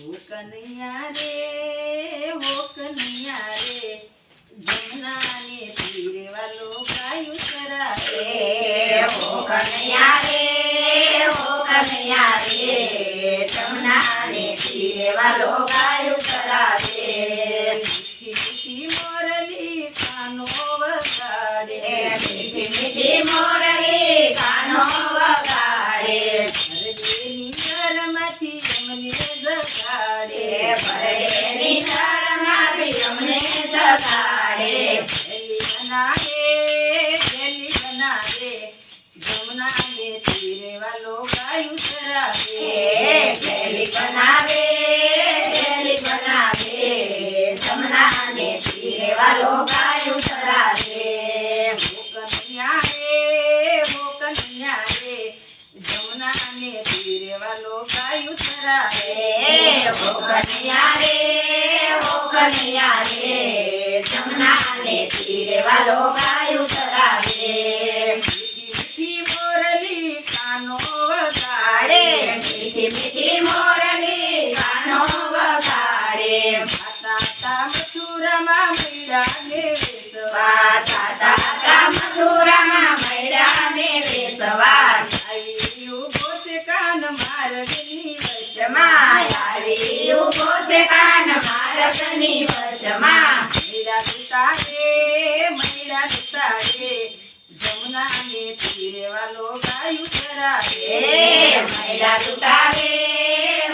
ઓ કનૈયા રે ઓ કનૈયા રે જમનાને પીરવાલો ગાયું ચરાવે. ઓ કનૈયા રે ઓ કનૈયા રે જમનાને પીરવાલો ગાયું બનાવે થેલી બનાવે તીરે વાલો કનૈયા રે ઓ કનૈયા રે જમનાને તીરે વાલો ગાયું ચરાવે મીઠી મોરલી કાનો વગાડે. મીઠી મીઠી મોરલી કાનો વગાડે. માતા તા મથુરામાં મૈડાને વેચવા આવી ઊભો છે કાન મારકની વચમાં મૈડા તુતારે મૈડા તુતારે જમનાને તીરે વાલો ગાયું ચરાવે એ મૈડા લૂટાવે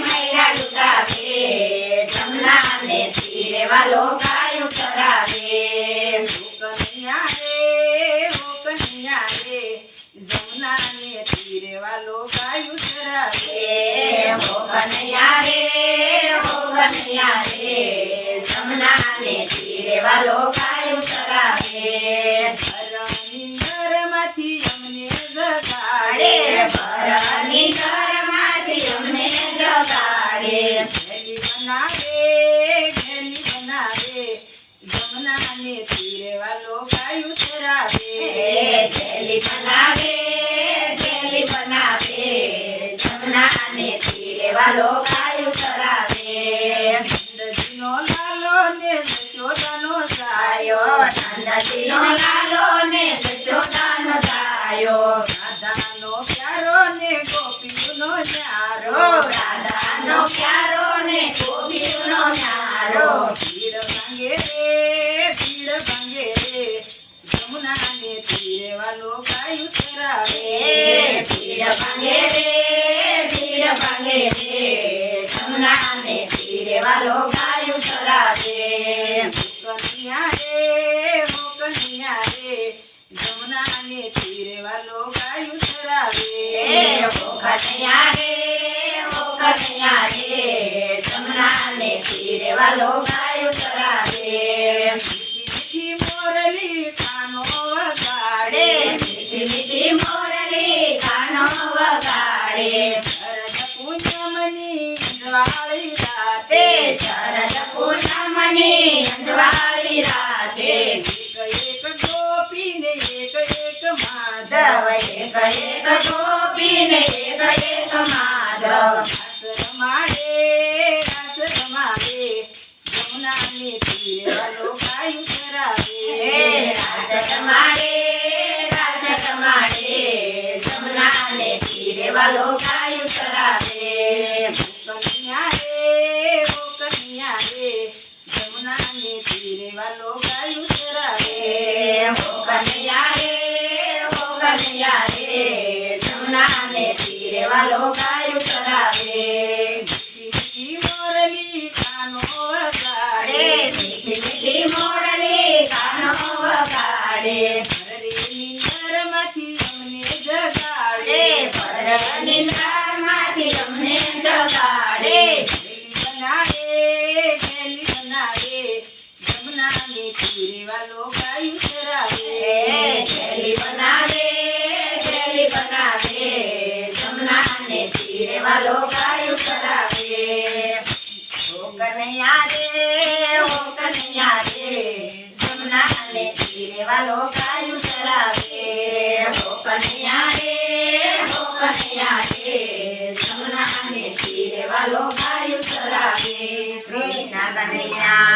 મૈડા લૂટાવે જમનાને તીરે વાલો ગાયું કનૈયા રે જમનાને તીરે વાલો ગાયું ચરાવે હરણની ઘરમાંથી અમને ગાડે જગાડે ભરની ઘરમાંથી અમને જગાડે ઘેલી બનાવે ઘેલી બનાવે જમનાને તીરે વાલો ગાયું ચરાવે એ થેલી બનાવે થેલી બનાવે જમનાને તીરે વાલો ગાયું ચરાવે નંદજીનો લાલો ને જશોદાનો સાયો. આયો નંદજીનો લાલો ને જશોદાનો ગાયો રાધાનો પ્યારો ને ગોપીનો ન્યારો. રાધાનો પ્યારો ને ગોપીનો ન્યારો. ભીડ ભાંગે રે ભીડ ભાંગે રે. જમનાને તીરે વાલો ગાયું ચરાવે ભીડ ભાંગે રે ભીડ ભાંગે રે. જમનાને તીરે વાલો ગાયું ચરાવે કન્યા રે ઓ કન્યા રે જમનાને તીરે વાલો ગાયું ચરાવે એ ઓ કનૈયા રે ઓ કનૈયા રે જમનાને તીરે વાલો ગાયું ચરાવે મીઠી મોરલી કાનો ગાડે વગાડે મીઠી મીઠી મોરલી કાનો વગાડે શરદ પૂનમની વાળી તે રાતે શરદ પૂનમની ఏక ఏక గోపిన ఏక ఏక మాధవ. તીરે વાલો ગાયું વાલો ગાયું ચરાવે ઓ કનૈયા રે ઓ કનૈયા રે જમનાને તીરે વાલો ગાયું ચરાવે ઓ કનૈયા રે ઓ કનૈયા રે જમનાને તીરે વાલો ગાયું ચરાવે કૃષ્ણ કનૈયા